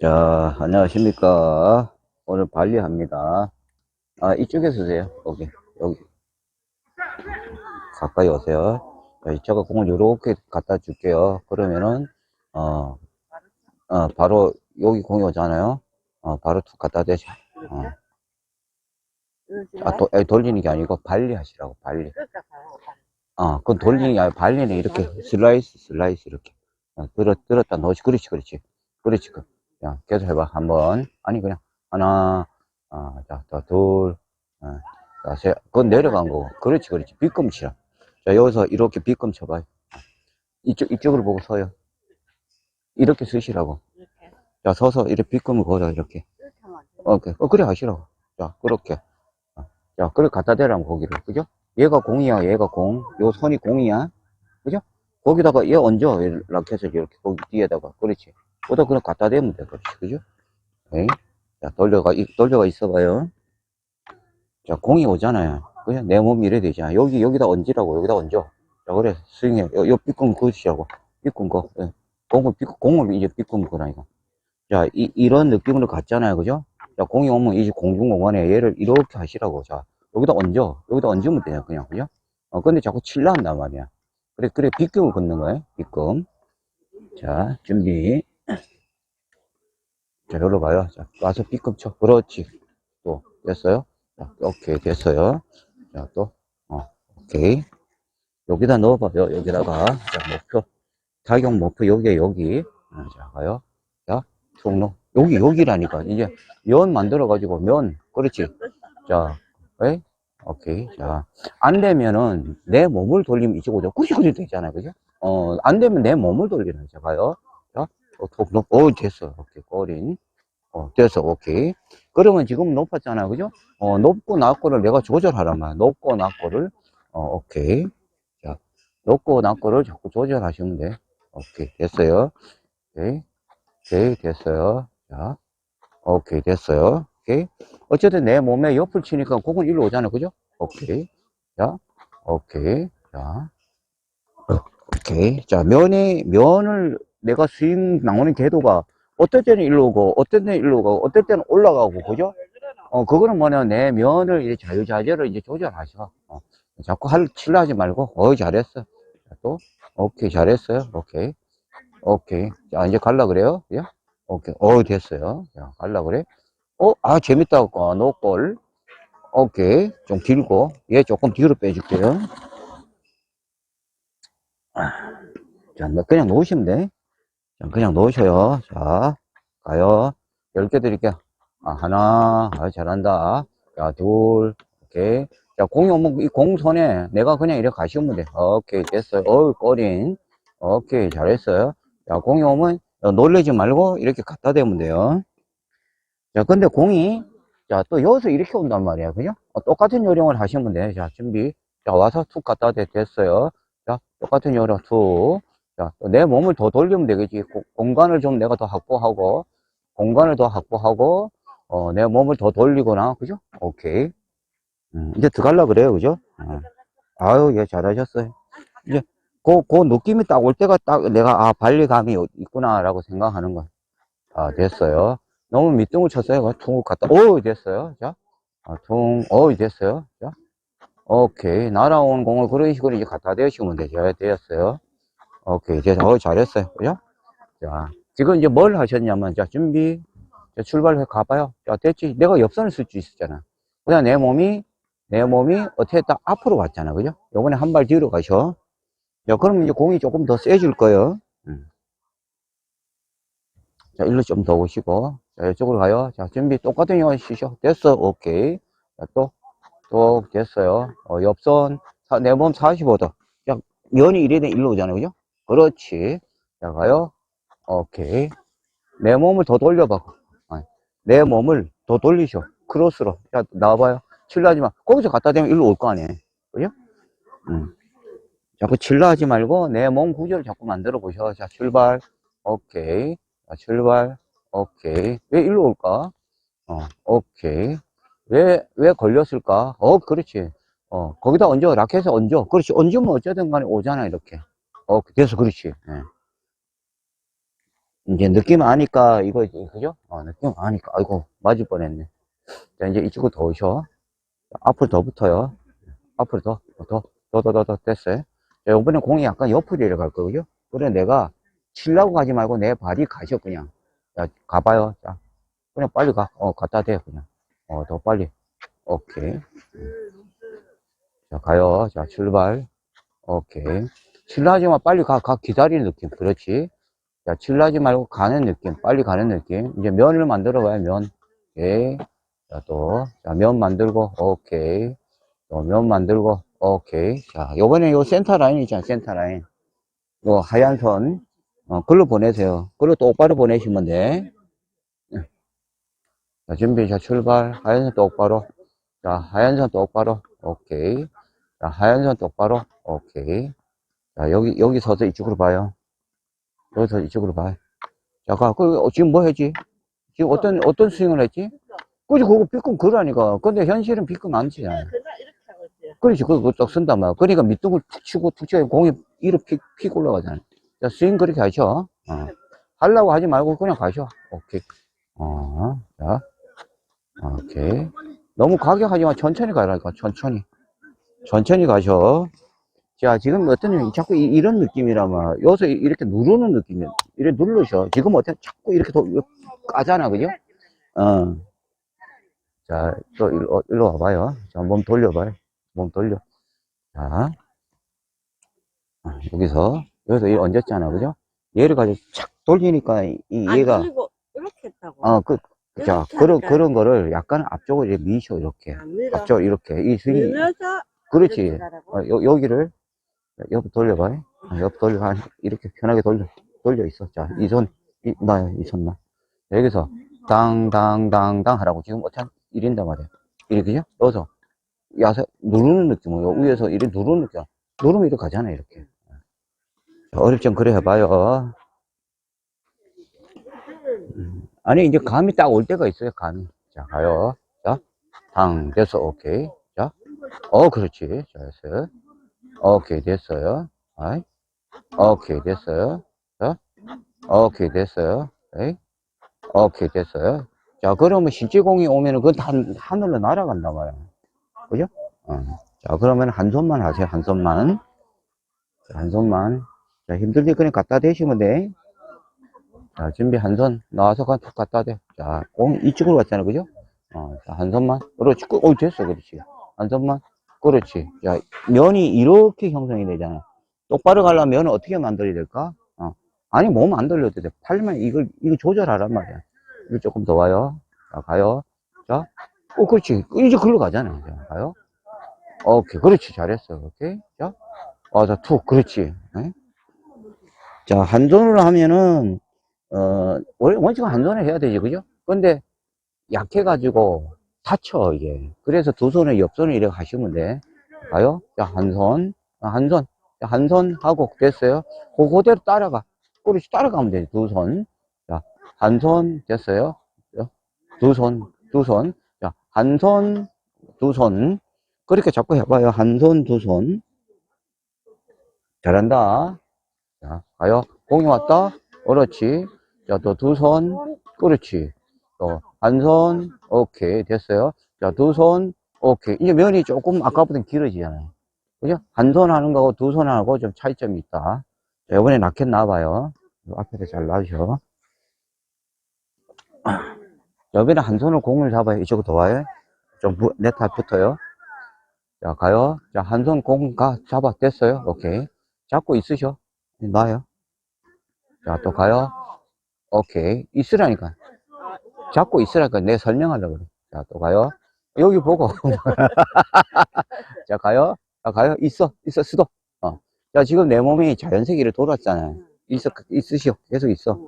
자, 안녕하십니까. 오늘 발리합니다. 아, 이쪽에 서세요. 여기, 여기. 가까이 오세요. 자, 제가 공을 요렇게 갖다 줄게요. 그러면은, 어, 어, 바로 여기 공이 오잖아요. 어, 바로 툭 갖다 대죠. 어. 아, 도, 아니, 돌리는 게 아니고 발리 하시라고, 발리. 어, 그건 돌리는 게 아니고 발리는 이렇게 슬라이스, 슬라이스 이렇게. 어, 들어, 들었다 놓지. 그렇지, 그렇지. 그렇지. 그. 야, 계속 해봐. 한 번. 아니, 그냥, 하나, 아, 자, 또, 둘, 어, 자, 세, 그건 내려간 거고. 그렇지, 그렇지. 빗금치라. 자, 여기서 이렇게 빗금 쳐봐요. 이쪽, 이쪽으로 보고 서요. 이렇게 쓰시라고. 자, 서서 이렇게 빗금을 걸어, 이렇게. 그래, 어, 그래 하시라고. 자, 그렇게. 어, 자, 그래 갖다 대라면 고기를. 그죠? 얘가 공이야, 얘가 공. 요 선이 공이야. 그죠? 거기다가 얘 얹어. 이렇게 해서 이렇게 거기 뒤에다가. 그렇지. 거기다 그냥 갖다 대면 돼. 그렇지. 그죠? 에이. 자, 돌려가, 이- 돌려가 있어봐요. 자, 공이 오잖아요. 그냥 내 몸이 이래 되잖아. 여기, 여기다 얹으라고. 여기다 얹어. 자, 그래. 스윙해. 요, 요 삐끔 그으시라고. 삐끔 거. 예. 공을, 삐, 공을 이제 삐끔 거라니까. 자, 이, 이런 느낌으로 갔잖아요. 그죠? 자, 공이 오면 이제 공중공간에 얘를 이렇게 하시라고. 자, 여기다 얹어. 여기다 얹으면 돼요. 그냥. 그죠? 어, 근데 자꾸 칠라 한단 말이야. 그래, 그래, 빗금을 걷는 거예요. 빗금. 자, 준비. 자, 여기로 봐요. 자, 와서 빗금 쳐. 그렇지. 또, 됐어요? 자, 오케이, 됐어요. 자, 또, 어, 오케이. 여기다 넣어봐요. 여기다가. 자, 목표. 타격 목표, 여기에 여기. 어, 자, 가요. 자, 툭 넣어. 여기, 여기라니까. 이제 면 만들어 가지고 면. 그렇지. 자, 에이? 오케이. 자, 안 되면은 내 몸을 돌리면 이쪽 오죠. 그렇지, 그렇지 되잖아요. 그죠? 어, 안 되면 내 몸을 돌리는 자, 가요. 자, 어, 됐어. 오케이. 꼬린. 어, 됐어. 오케이. 그러면 지금 높았잖아요. 그죠? 어, 높고 낮고를 내가 조절하란 말이야. 높고 낮고를. 어, 오케이. 자, 높고 낮고를 자꾸 조절하시면 돼. 오케이. 됐어요. 오케이. 오케이. 됐어요. 자, 오케이. 됐어요. 오케이. 어쨌든 내 몸에 옆을 치니까 공은 일로 오잖아요. 그죠? 오케이. 자, 오케이. 자, 오케이. 자, 면이, 면을 내가 스윙 나오는 궤도가 어떨 때는 일로 오고, 어떨 때는 일로 오고, 어떨 때는 올라가고, 그죠? 어, 그거는 뭐냐, 내 면을 이제 자유자재로 이제 조절하셔. 어, 자꾸 할, 칠라 하지 말고, 어이, 잘했어. 자, 또, 오케이, 잘했어요. 오케이. 오케이. 자, 이제 갈라 그래요? 예? 오케이. 어이, 됐어요. 자, 갈라 그래? 어, 아, 재밌다. 어, 노골. 오케이. 좀 길고. 얘 조금 뒤로 빼줄게요. 아, 자, 너 그냥 놓으시면 돼. 자, 그냥 놓으셔요. 자, 가요. 10개 드릴게요. 아, 하나. 아, 잘한다. 자, 둘. 오케이. 자, 공이 오면 이 공선에 내가 그냥 이렇게 가시면 돼. 오케이. 됐어요. 어우, 꼬린. 오케이. 잘했어요. 자, 공이 오면 놀래지 말고 이렇게 갖다 대면 돼요. 자, 근데 공이, 자, 또 여기서 이렇게 온단 말이야. 그죠? 어, 똑같은 요령을 하시면 돼. 자, 준비. 자, 와서 툭 갖다 대, 됐어요. 자, 똑같은 요령 툭. 자, 또내 몸을 더 돌리면 되겠지. 고- 공간을 좀 내가 더 확보하고, 공간을 더 확보하고, 어, 내 몸을 더 돌리거나, 그죠? 오케이. 음, 이제 들어갈라 그래요. 그죠? 어. 아유, 예, 잘하셨어요. 이제, 그, 그 느낌이 딱 올 때가 딱 내가, 아, 발리감이 있구나라고 생각하는 거. 아, 됐어요. 너무 밑둥을 쳤어요. 퉁 갔다. 오, 됐어요. 자, 아, 퉁, 오, 됐어요. 자, 오케이. 날아온 공을 그런 식으로 이제 갖다 대시면 되죠. 되었어요. 오케이. 이제, 어, 잘했어요. 그죠? 자, 지금 이제 뭘 하셨냐면, 자, 준비. 자, 출발해 가봐요. 자, 됐지. 내가 옆선을 쓸 수 있었잖아. 그냥 내 몸이, 내 몸이 어떻게 딱 앞으로 왔잖아. 그죠? 요번에 한 발 뒤로 가셔. 자, 그러면 이제 공이 조금 더 세질 거예요. 음. 자, 일로 좀 더 오시고. 자, 이쪽으로 가요. 자, 준비 똑같은 영화 쉬셔. 됐어. 오케이. 자, 또, 또, 됐어요. 어, 옆선, 내 몸 45도. 자, 면이 이래 되 일로 오잖아요. 그죠? 그렇지. 자, 가요. 오케이. 내 몸을 더 돌려봐. 아니, 내 몸을 더 돌리셔. 크로스로. 자, 나와봐요. 칠라하지 마. 거기서 갖다 대면 일로 올 거 아니에요. 그죠? 음. 자꾸 칠라하지 말고 내 몸 구조를 자꾸 만들어 보셔. 자, 출발. 오케이. 자, 출발. 오케이. 왜 일로 올까? 어, 오케이. 왜, 왜 걸렸을까? 어, 그렇지. 어, 거기다 얹어. 라켓에 얹어. 그렇지. 얹으면 어쩌든 간에 오잖아, 이렇게. 어, 돼서 그렇지. 예. 이제 느낌 아니까, 이거, 그죠? 어, 느낌 아니까. 아이고, 맞을 뻔 했네. 자, 이제 이쪽으로 더 오셔. 앞으로 더 붙어요. 앞으로 더, 더, 더, 더, 더, 더, 됐어요. 자, 이번에 공이 약간 옆으로 내려갈 거고요. 그래, 내가 치려고 가지 말고 내 발이 가셔, 그냥. 자, 가봐요. 자, 그냥 빨리 가. 어, 갖다 대, 그냥. 어, 더 빨리. 오케이. 자, 가요. 자, 출발. 오케이. 칠라하지만 빨리 가, 가, 기다리는 느낌. 그렇지. 자, 칠라하지 말고 가는 느낌. 빨리 가는 느낌. 이제 면을 만들어 봐요, 면. 오케이. 자, 또. 자, 면 만들고, 오케이. 또, 면 만들고, 오케이. 자, 요번에 요 센터 라인 있잖아, 센터 라인. 요 하얀 선. 어, 글로 보내세요. 글로 똑바로 보내시면 돼. 자, 준비, 자, 출발. 하얀 선 똑바로. 자, 하얀 선 똑바로. 오케이. 자, 하얀 선 똑바로. 오케이. 자, 여기, 여기 서서 이쪽으로 봐요. 여기서 이쪽으로 봐요. 자, 가, 그, 어, 지금 뭐 했지? 지금 어떤, 어떤 스윙을 했지? 그지, 그거 비끔 그러니까. 근데 현실은 비끔 안 치잖아. 이렇게. 그렇지, 그거 딱 쓴단 말이야. 그러니까 밑둥을 툭 치고 툭 치고 공이 이로 픽, 픽 올라가잖아. 자, 스윙 그렇게 하셔. 어. 하려고 하지 말고 그냥 가셔. 오케이. 어, 자. 오케이. 너무 가격하지 마. 천천히 가라니까, 천천히. 천천히 가셔. 자, 지금 어떤, 느- 자꾸 이, 이런 느낌이라면, 여기서 이- 이렇게 누르는 느낌이야. 이렇게 누르셔. 지금 어때? 자꾸 이렇게 도, 까잖아, 그죠? 어. 자, 또 일로, 어, 일로 와봐요. 자, 몸 돌려봐요. 몸 돌려. 자. 아, 여기서, 여기서 이 얹었잖아, 그죠? 얘를 가지고 착 돌리니까, 이, 안 얘가, 그리고 이렇게 했다고. 어, 그, 자, 이렇게 그런, 할까요? 그런 거를 약간 앞쪽으로 이렇게 미셔, 이렇게. 밀어. 앞쪽, 이렇게. 이 스윙이, 밀면서 그렇지. 이렇게 가라고. 어, 여, 여기를, 옆 돌려봐요. 어, 옆 돌려, 한, 이렇게 편하게 돌려, 돌려 있어. 자, 이 손, 이, 나요, 이 손, 나. 자, 여기서, 당, 당, 당, 당 하라고. 지금 어차피 1인단 말이야. 이렇게죠? 여기서, 야세, 누르는 느낌으로, 위에서 이렇게 누르는 느낌. 누르면 이렇게 가잖아, 이렇게. 자, 어렵지 않 그래 해봐요. 음, 아니, 이제 감이 딱 올 때가 있어요, 감이. 자, 가요. 자, 당, 됐어, 오케이. 자, 어, 그렇지. 잘했어요. 오케이, 됐어요. 아이. 오케이, 됐어요. 자, 오케이, 됐어요. 에이. 오케이, 됐어요. 자, 그러면 실제 공이 오면은 그건 다 하늘로 날아간단 말이야. 그죠? 어. 자, 그러면 한 손만 하세요, 한 손만. 자, 한 손만. 자, 힘들 때 그냥 갖다 대시면 돼. 자, 준비 한 손 나와서 그냥 툭 갖다 대. 자, 공 이쪽으로 왔잖아, 그죠? 어, 자, 한 손만. 그렇지. 그, 어, 됐어, 그렇지. 한 손만. 그렇지. 자, 면이 이렇게 형성이 되잖아. 똑바로 가려면 면을 어떻게 만들어야 될까? 어. 아니, 몸 안 돌려도 돼. 팔만 이걸, 이거 조절하란 말이야. 이거 조금 더 와요. 자, 가요. 자, 어, 그렇지. 이제 글로 가잖아. 자, 가요. 오케이. 그렇지. 잘했어. 오케이. 자, 어, 자, 툭. 그렇지. 에? 자, 한 손으로 하면은, 어, 원- 원칙은 한 손에 해야 되지. 그죠? 근데 약해가지고 다쳐, 이게. 그래서 두 손에 옆손을 이렇게 하시면 돼. 가요. 자, 한 손. 아, 한 손. 자, 한 손 하고 됐어요. 그, 그대로 따라가. 그렇지. 따라가면 돼. 두 손. 자, 한 손 됐어요. 자, 두 손, 두 손. 자, 한 손, 두 손. 그렇게 자꾸 해봐요. 한 손, 두 손. 잘한다. 자, 가요. 공이 왔다. 그렇지. 자, 또 두 손. 그렇지. 또, 한 손. 오케이. 됐어요. 자, 두 손. 오케이. 이제 면이 조금 아까보다 길어지잖아요. 그죠? 한 손 하는 거하고 두 손 하고 좀 차이점이 있다. 자, 이번에 라켓 놔봐요. 요 앞에다 잘 놔주셔. 여기는 한 손으로 공을 잡아요. 이쪽으로 더 와요. 좀, 부- 네타 붙어요. 자, 가요. 자, 한 손 공 가, 잡아. 됐어요. 오케이. 잡고 있으셔. 놔요. 자, 또 가요. 오케이. 있으라니까. 잡고 있으라니까. 내 설명하려고 그래. 자, 또 가요. 여기 보고. 자, 가요. 자, 가요. 있어. 있어. 수도. 어. 자, 지금 내 몸이 자연세기를 돌았잖아요. 있어, 있으시오. 계속 있어.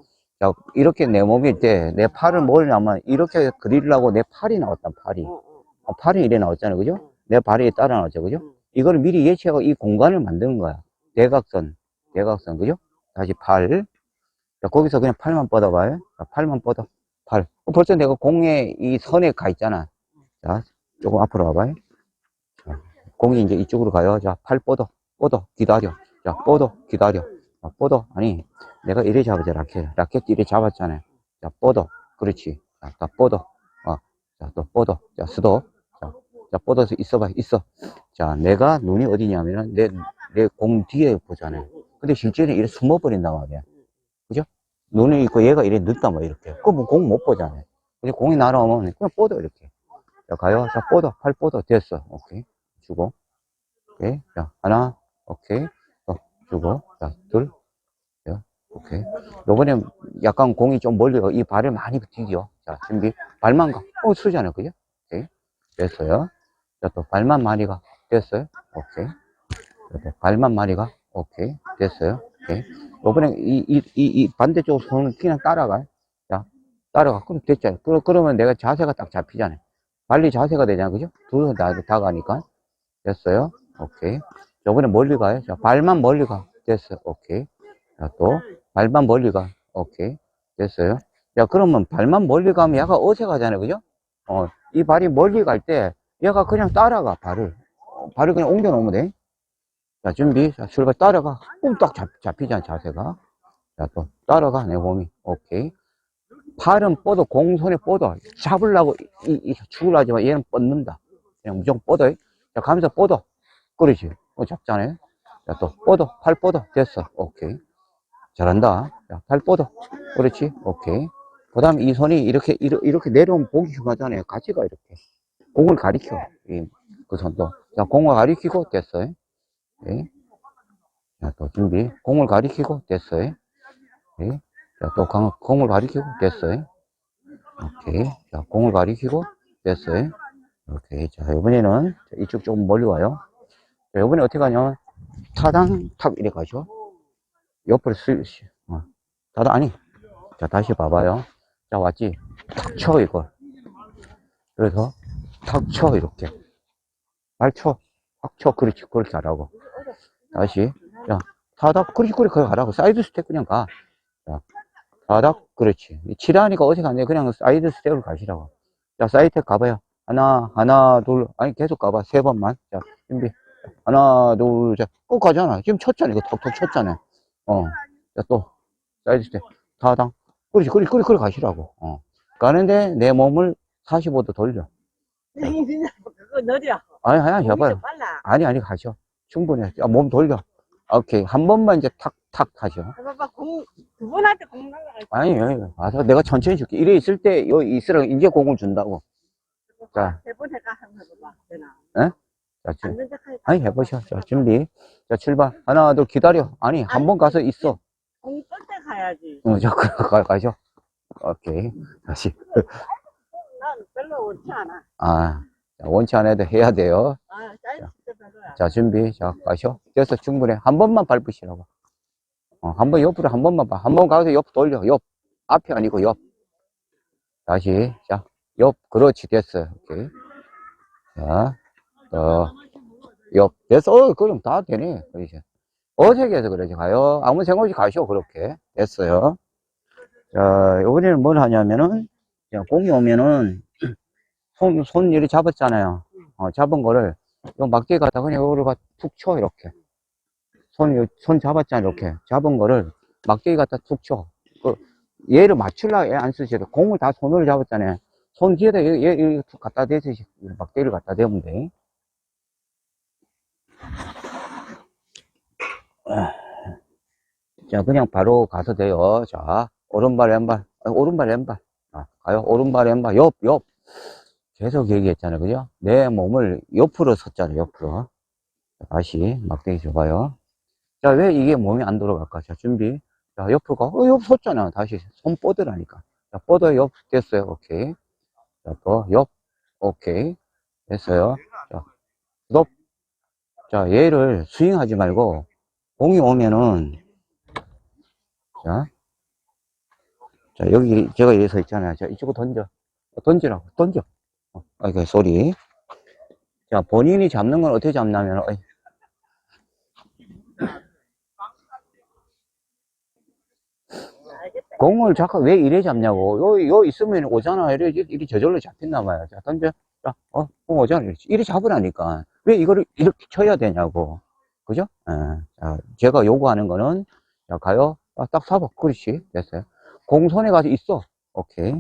자, 이렇게 내 몸일 때, 내 팔을 뭘 나면, 이렇게 그리려고 내 팔이 나왔단, 팔이. 어, 어. 아, 팔이 이래 나왔잖아요. 그죠? 내 발이 따라 나왔죠. 그죠? 응. 이거를 미리 예측하고 이 공간을 만드는 거야. 대각선, 대각선, 그죠? 다시 팔. 자, 거기서 그냥 팔만 뻗어봐요. 자, 팔만 뻗어. 팔. 어, 벌써 내가 공에 이 선에 가 있잖아. 자, 조금 앞으로 와봐요. 자, 공이 이제 이쪽으로 가요. 자, 팔 뻗어, 뻗어, 기다려. 자, 뻗어, 기다려. 자, 뻗어. 아니, 내가 이래 잡았잖아, 라켓. 라켓 이래 잡았잖아요. 자, 뻗어. 그렇지. 자, 다 뻗어. 어, 자, 또 뻗어. 자, 스톱. 자, 자, 뻗어서 있어봐, 있어. 자, 내가 눈이 어디냐면은, 내, 내 공 뒤에 보잖아요. 근데 실제는 이래 숨어버린단 말이야. 그죠? 눈이 있고 얘가 이래 늦단 말이야, 이렇게. 그럼 공 못 보잖아요. 근데 공이 날아오면 그냥 뻗어, 이렇게. 자, 가요. 자, 뻗어. 팔 뻗어. 됐어. 오케이. 주고. 오케이. 자, 하나. 오케이. 또 주고. 자, 둘. 자, 오케이. 요번에 약간 공이 좀 멀리 가. 이 발을 많이 디뎌. 자, 준비. 발만 가. 어, 쓰잖아요. 그죠? 오케이. 됐어요. 자, 또 발만 많이 가. 됐어요. 오케이. 자, 또 발만 많이 가. 오케이. 됐어요. 오케이. 요번에 이, 이, 이, 이 반대쪽 손을 그냥 따라가. 자, 따라가. 그럼 됐잖아요. 그러, 그러면 내가 자세가 딱 잡히잖아요. 발리 자세가 되잖아. 그죠? 둘 다, 다 가니까. 됐어요. 오케이. 요번에 멀리 가요. 자, 발만 멀리 가. 됐어요. 오케이. 자, 또, 발만 멀리 가. 오케이. 됐어요. 야, 그러면 발만 멀리 가면 얘가 어색하잖아요. 그죠? 어, 이 발이 멀리 갈 때, 얘가 그냥 따라가, 발을. 어, 발을 그냥 옮겨 놓으면 돼. 자, 준비. 자, 출발 따라가. 그럼 딱 잡, 잡히잖아, 자세가. 자, 또, 따라가, 내 몸이. 오케이. 팔은 뻗어, 공손에 뻗어. 잡으려고, 이, 이, 죽으려 하지만 얘는 뻗는다. 그냥 무조건 뻗어. 자, 가면서 뻗어. 그렇지. 어, 잡잖아요. 자, 또, 뻗어. 팔 뻗어. 됐어. 오케이. 잘한다. 자, 팔 뻗어. 그렇지. 오케이. 그 다음에 이 손이 이렇게, 이렇게, 내려오면 보기 흉하잖아요. 같이 가, 이렇게. 공을 가리켜. 이, 그 손도. 자, 공을 가리키고, 됐어요. 오케이. 자, 또 준비. 공을 가리키고, 됐어요. 오케이. 자, 또 강, 공을 가리키고, 됐어요. 오케이. 자, 공을 가리키고, 됐어요. 오케이. 자, 이번에는 이쪽 조금 멀리 와요. 자, 이번에 어떻게 가냐면, 타당, 탁, 이래 가죠. 옆으로 슬, 시- 어. 타당, 아니. 자, 다시 봐봐요. 자, 왔지? 탁 쳐, 이걸. 그래서, 탁 쳐, 이렇게. 발 쳐. 탁 쳐. 그렇지. 그렇게 하라고. 다시. 자, 타닥, 그렇지, 그렇게 가라고. 사이드 스텝 그냥 가. 자, 타닥, 그렇지. 치라니까 어색한데, 그냥 사이드 스텝을 가시라고. 자, 사이드 가봐요. 하나, 하나, 둘, 아니, 계속 가봐. 세 번만. 자, 준비. 하나, 둘, 자, 꼭 가잖아. 지금 쳤잖아. 이거 톡톡 쳤잖아. 어. 자, 또, 사이드 스텝. 타당. 그렇지, 그렇지, 그렇게, 그렇게 가시라고. 어. 가는데 내 몸을 45도 돌려. 그거 느려. 아니, 아니, 해봐요. 아니, 아니, 가죠. 충분히. 아, 몸 돌려. 오케이. 한 번만 이제 탁, 탁 하죠. 봐봐, 공, 두 번한테 공 날라가. 아니, 아니, 와서 내가 천천히 줄게. 이래 있을 때, 여기 있으라고 이제 공을 준다고. 자. 해가 한번 해봐봐. 되나? 자, 지- 앉는 척 하니까. 아니, 해보셔. 자, 준비. 자, 출발. 하나, 둘, 기다려. 아니, 한 번 가서 있어. 공뜰 때 가야지. 어, 자, 가, 가, 가죠. 오케이. 다시. 난 별로 원치 않아. 아, 자, 원치 않아도 해야 돼요. 아, 사이즈 때 별로야. 자, 준비. 자, 가셔. 됐어. 충분해. 한 번만 밟으시라고. 어, 한 번 옆으로 한 번만 봐. 한 번 가서 옆 돌려. 옆. 앞이 아니고 옆. 다시. 자, 옆. 그렇지. 됐어요. 오케이. 자, 또, 옆. 됐어. 어, 그럼 다 되네. 그러지. 어색해서 그러지. 가요. 아무 생각 없이 가시오. 그렇게. 됐어요. 자, 이번에는 뭘 하냐면은, 자, 공이 오면은, 손, 손 이렇게 잡았잖아요. 어, 잡은 거를, 요 막대기 갖다 그냥 요거를 가툭 쳐, 이렇게. 손, 요- 손 잡았잖아, 이렇게. 잡은 거를 막대기 갖다 툭 쳐. 그, 얘를 맞추려고 얘안 쓰셔도 공을 다 손으로 잡았잖아요. 손 뒤에다 얘, 얘, 갖다 대듯이 막대기를 갖다 대면 돼. 아. 자, 그냥 바로 가서 돼요. 자, 오른발, 왼발, 아, 오른발, 왼발. 아, 가요. 오른발, 왼발, 옆, 옆. 계속 얘기했잖아요. 그죠? 내 몸을 옆으로 섰잖아요. 옆으로. 자, 다시 막대기 줘봐요. 자, 왜 이게 몸이 안 돌아갈까? 자, 준비. 자, 옆으로 가. 어, 옆 섰잖아. 다시 손 뻗으라니까. 자, 뻗어, 옆 됐어요. 오케이. 자, 또, 옆. 오케이. 됐어요. 자, 스톱. 자, 얘를 스윙하지 말고, 공이 오면은, 자, 자, 여기 제가 이래 서 있잖아요. 자, 이쪽으로 던져. 던지라고. 던져. 어, 아이고, 소리. 자, 본인이 잡는 건 어떻게 잡냐면, 어이. 공을 자꾸 왜 이래 잡냐고. 요, 요 있으면 오잖아. 이래, 이래 저절로 잡힌단 말이야. 자, 던져. 자, 어, 공 오잖아. 이리 잡으라니까. 왜 이거를 이렇게 쳐야 되냐고. 그죠? 예. 자, 제가 요구하는 거는, 자, 가요. 아, 딱 잡아. 그렇지. 됐어요. 공손에 가서 있어. 오케이.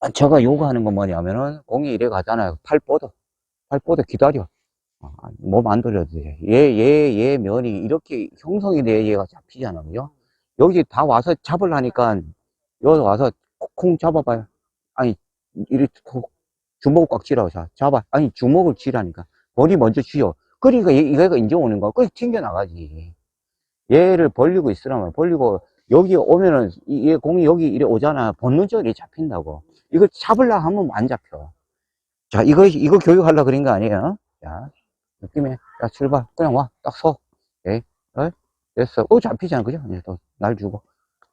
아, 제가 요구하는 건 뭐냐면은, 공이 이래 가잖아요. 팔 뻗어. 팔 뻗어. 기다려. 아, 몸안 돌려도 돼. 얘, 얘, 얘 면이 이렇게 형성이 돼야 얘가 잡히잖아. 그죠? 여기 다 와서 잡으려니까, 여기 와서 콩 잡아봐요. 아니, 이렇게 톡 주먹을 꽉 쥐라고 자, 잡아. 아니, 주먹을 쥐라니까. 머리 먼저 쥐어. 그러니까 얘, 얘가 이제 오는 거야. 그래서 튕겨나가지. 얘를 벌리고 있으라면 벌리고, 여기 오면은, 이- 얘 공이 여기 이래 오잖아. 본능적으로 잡힌다고. 이거 잡으려 하면 안 잡혀. 자, 이거, 이거 교육하려 그런 거 아니에요? 자, 느낌에, 야, 출발. 그냥 와. 딱 서. 오케이. 어? 됐어. 어, 잡히잖아. 그죠? 이제 또, 날 주고.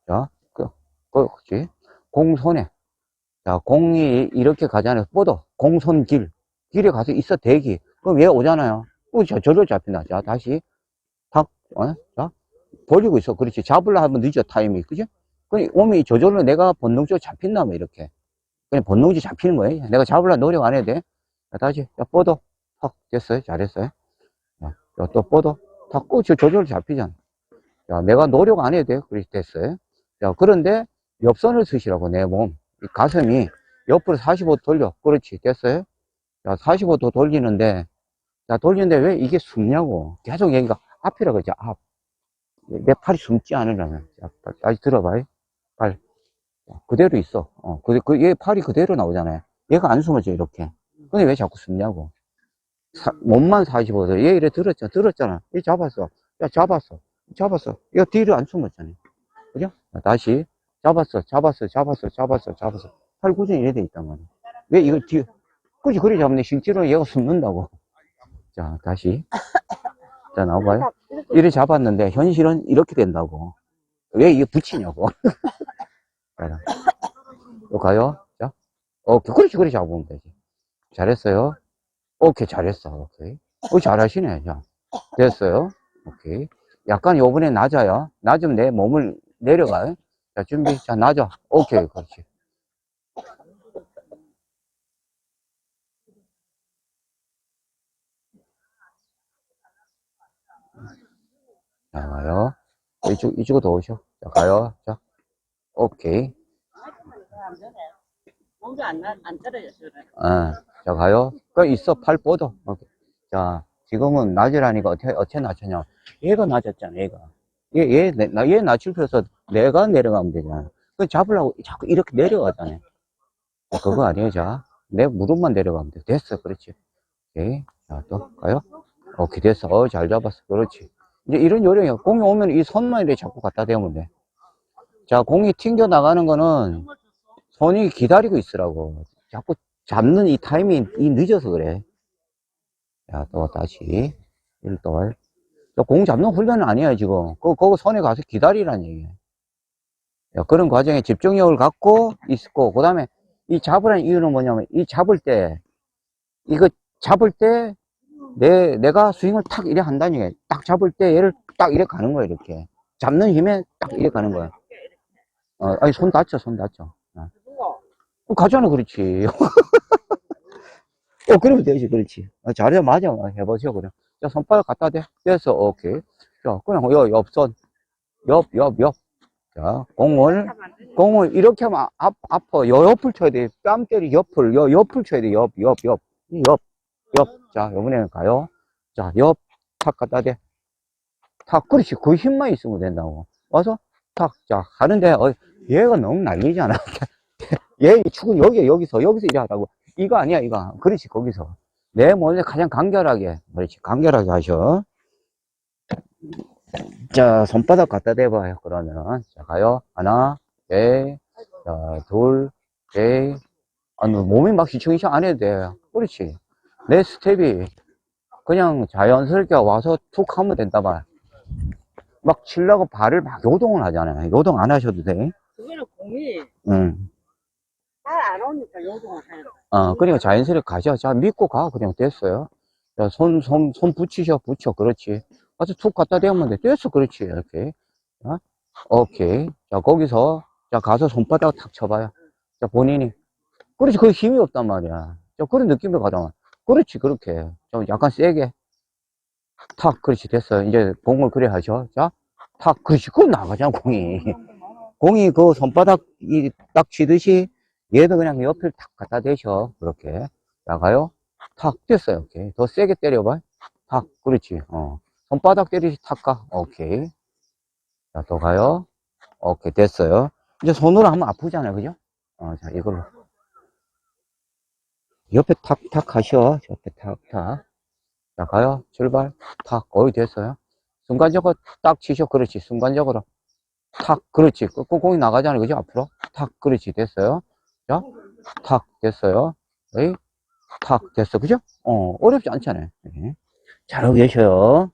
자, 그, 그, 그렇지. 공 손에. 자, 공이 이렇게 가잖아요. 뻗어. 공손길. 길에 가서 있어, 대기. 그럼 얘 오잖아요. 어, 저, 저를 잡힌다. 자, 다시. 탁, 어? 자, 벌리고 있어. 그렇지. 잡으려 하면 늦어, 타임이. 그죠? 그럼 오면 저절로 내가 본능적으로 잡힌다면, 이렇게. 그냥 본능적으로 잡히는 거예요. 내가 잡으려 노력 안 해도 돼. 자, 다시. 자, 뻗어. 탁, 됐어요. 잘했어요. 자, 자, 또 뻗어. 탁, 어, 저, 저절로 잡히잖아. 자, 내가 노력 안 해도 돼. 그렇게 됐어요. 자, 그런데 옆선을 쓰시라고, 내 몸. 이 가슴이 옆으로 45도 돌려. 그렇지. 됐어요? 자, 45도 돌리는데, 자, 돌리는데 왜 이게 숨냐고. 계속 여기가 앞이라 그러죠. 앞. 내 팔이 숨지 않으려면. 자, 팔, 다시 들어봐요. 팔. 자, 그대로 있어. 어, 그, 그, 얘 팔이 그대로 나오잖아요. 얘가 안 숨어져, 이렇게. 근데 왜 자꾸 숨냐고. 사- 몸만 45도. 얘 이래 들었잖아. 들었잖아. 얘 잡았어. 야, 잡았어. 잡았어. 얘 뒤로 안 숨었잖아. 그죠? 자, 다시. 잡았어, 잡았어, 잡았어, 잡았어, 잡았어. 팔 구정이 이래 돼 있단 말이야. 왜 이걸 뒤, 그지, 그래 잡네. 실제로 얘가 숨는다고. 자, 다시. 자, 나와봐요. 이래 잡았는데, 현실은 이렇게 된다고. 왜 이게 붙이냐고. 자, 또 가요. 자, 오케이. 그렇지, 그래 잡으면 되지. 잘했어요. 오케이, 잘했어. 오케이. 어, 잘하시네. 자, 됐어요. 오케이. 약간 요번에 낮아요. 낮으면 내 몸을 내려가요. 자, 준비. 자, 낮아. 오케이, 그렇지. 자, 가요. 이쪽, 이쪽으로 더 오셔. 자, 가요. 자, 오케이. 몸이 안, 나- 안 떨어졌어. 아, 자, 가요. 그, 있어. 팔 뻗어. 오케이. 자, 지금은 낮으라니까 어떻게, 어떻게 낮추냐. 얘가 낮았잖아, 얘가. 얘, 얘, 내- 나, 얘 낮출 필요서 내가 내려가면 되잖아. 그 잡으려고 자꾸 이렇게 내려가잖아요. 자, 그거 아니에요, 자. 내 무릎만 내려가면 돼. 됐어, 그렇지. 오케이. 자, 또, 가요. 오케이, 됐어. 어, 잘 잡았어. 그렇지. 이제 이런 요령이야. 공이 오면 이 손만 이렇게 자꾸 갖다 대면 돼. 자, 공이 튕겨 나가는 거는 손이 기다리고 있으라고. 자꾸 잡는 이 타이밍이 늦어서 그래. 자, 또 다시. 일돌. 공 잡는 훈련은 아니야, 지금. 그, 그거 손에 가서 기다리라는 얘기야. 야, 그런 과정에 집중력을 갖고 있고, 그 다음에 이 잡으라는 이유는 뭐냐면, 이 잡을 때, 이거 잡을 때, 내, 내가 스윙을 탁 이래 한다는 얘기야. 딱 잡을 때 얘를 딱 이래 가는 거야, 이렇게. 잡는 힘에 딱 이래 가는 거야. 어, 아니, 손 다쳐, 손 다쳐. 어. 어, 가잖아, 그렇지. 어, 그러면 되지, 그렇지. 어, 잘해, 맞아. 어, 해보세요, 그래. 자, 손바닥 갖다 대. 됐어, 오케이. 자, 그냥, 여, 옆선. 옆, 옆, 옆. 자, 공을. 공을 이렇게 하면 앞, 아파. 요 옆을 쳐야 돼. 뺨 때리 옆을, 요, 옆을 쳐야 돼. 옆, 옆, 옆. 이 옆, 옆. 자, 요번에는 가요. 자, 옆, 탁 갖다 대. 탁, 그렇지. 그 힘만 있으면 된다고. 와서, 탁, 자, 하는데, 어, 얘가 너무 난리잖아. 얘 축은 여기, 여기서, 여기서 이래 하라고. 이거 아니야, 이거. 그렇지, 거기서. 내 몸에 가장 간결하게. 그렇지, 간결하게 하셔. 자, 손바닥 갖다 대봐요, 그러면. 자, 가요. 하나, 네, 자, 둘, 셋. 아니, 몸이 막 시청시청 안 해도 돼. 그렇지. 내 스텝이 그냥 자연스럽게 와서 툭 하면 된다 봐. 막 치려고 발을 막 요동을 하잖아요. 요동 안 하셔도 돼. 그거는 공이 응. 잘 안 오니까 요동을 하는 거야. 어, 그러니까 자연스럽게 가죠. 자, 믿고 가. 그냥 됐어요. 자, 손, 손, 손 붙이셔. 붙여. 그렇지. 가서 툭 갖다 대면 돼. 됐어. 그렇지. 이렇게. 자, 오케이. 자, 거기서, 자, 가서 손바닥 탁 쳐봐요. 자, 본인이. 그렇지, 그 힘이 없단 말이야. 좀 그런 느낌으로 가자. 그렇지, 그렇게. 좀 약간 세게. 탁, 그렇지, 됐어요. 이제 공을 그래 하죠. 자, 탁, 그렇지, 그거 나가잖아, 공이. 공이 그 손바닥 이 딱 치듯이 얘도 그냥 옆을 탁 갖다 대셔. 그렇게. 나가요. 탁, 됐어요. 오케이. 더 세게 때려봐. 탁, 그렇지. 어. 손바닥 때리시 탁 가. 오케이. 자, 또 가요. 오케이, 됐어요. 이제 손으로 하면 아프잖아요. 그죠? 어, 자, 이걸로. 옆에 탁, 탁 하셔. 옆에 탁, 탁. 자, 가요. 출발. 탁. 거의 됐어요. 순간적으로 딱 치셔. 그렇지. 순간적으로. 탁. 그렇지. 그 공이 나가잖아요. 그죠? 앞으로. 탁. 그렇지. 됐어요. 자, 탁. 됐어요. 에이. 탁. 됐어. 그죠? 어, 어렵지 않잖아요. 네. 잘하고 계셔요.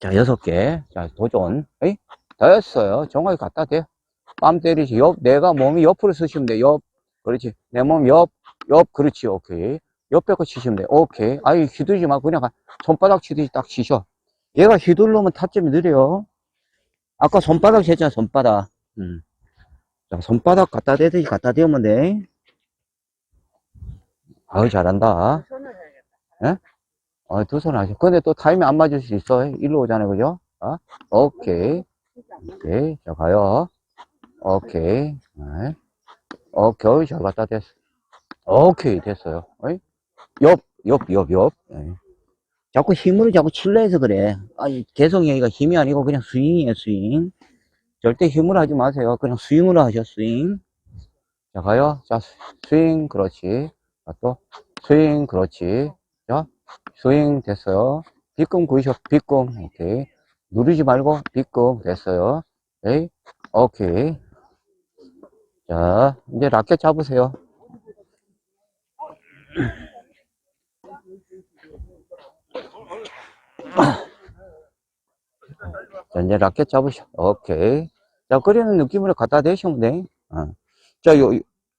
자, 여섯 개. 자, 도전. 에이. 됐어요. 정확히 갖다 대. 빰 때리지. 옆, 내가 몸이 옆으로 쓰시면 돼. 옆. 그렇지. 내 몸 옆, 옆. 그렇지. 오케이. 옆에 거 치시면 돼. 오케이. 아이, 휘두르지 마. 그냥 가- 손바닥 치듯이 딱 치셔. 얘가 휘두르면 타점이 느려요. 아까 손바닥 쳤잖아, 손바닥. 음. 자, 손바닥 갖다 대듯이 갖다 대면 돼. 아유, 잘한다. 해야겠다. 어, 두손 하셔. 근데 또 타임이 안 맞을 수 있어. 일로 오잖아요. 그죠? 자, 오케이. 오케이. 자, 가요. 오케이. 네. 오케이. 잘 갖다 댔어. 오케이. 됐어요. 어이? 옆, 옆, 옆, 옆. 네. 자꾸 힘으로 자꾸 칠려 해서 그래. 아니, 계속 여기가 힘이 아니고 그냥 스윙이에요, 스윙. 절대 힘으로 하지 마세요. 그냥 스윙으로 하셔, 스윙. 자, 가요. 자, 스윙. 그렇지. 자, 또, 스윙. 그렇지. 자, 스윙 됐어요. 빗금 구이셔, 빗금. 오케이. 누르지 말고, 빗금. 됐어요. 오케이. 오케이. 자, 이제 라켓 잡으세요. 자, 이제 라켓 잡으셔. 오케이. 자, 그리는 느낌으로 갖다 대시면 돼. 어. 자, 요,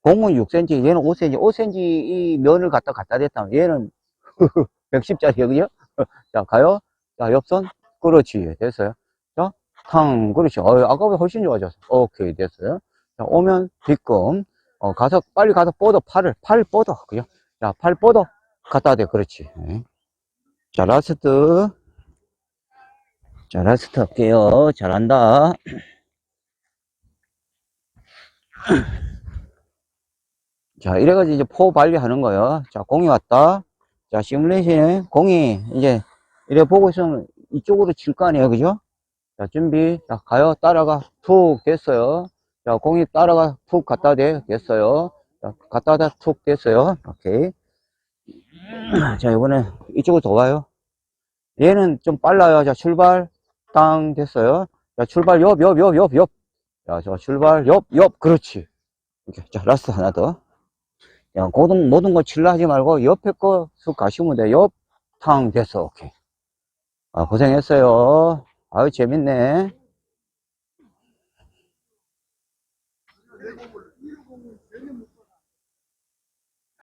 공은 6cm, 얘는 5cm. 5cm 이 면을 갖다 갖다 댔다면 얘는 110짜리, 그죠? 자, 가요. 자, 옆선. 그렇지. 됐어요. 자, 탕. 그렇지. 어, 아까보다 훨씬 좋아졌어. 오케이. 됐어요. 자, 오면 뒷금. 어, 가서, 빨리 가서 뻗어. 팔을. 팔 뻗어. 그죠? 자, 팔 뻗어. 갖다 대. 그렇지. 네. 자, 라스트. 자, 라스트 할게요. 잘한다. 자, 이래가지고 이제 포 발휘하는 거예요. 자, 공이 왔다. 자, 시뮬레이션에 공이 이제 이래 보고 있으면 이쪽으로 칠 거 아니에요. 그죠? 자, 준비. 자, 가요. 따라가. 툭 됐어요. 자, 공이 따라가 툭 갖다 대. 됐어요. 자, 갖다 대. 툭 됐어요. 오케이. 자, 이번에 이쪽으로 더 와요. 얘는 좀 빨라요. 자, 출발. 땅 됐어요. 자, 출발 옆, 옆, 옆, 옆, 옆. 자, 저 출발 옆, 옆. 그렇지. 이렇게. 자, 라스트 하나 더. 야, 모든, 모든 거 칠라 하지 말고 옆에 거 쑥 가시면 돼. 옆, 탕 됐어. 오케이. 아, 고생했어요. 아유, 재밌네.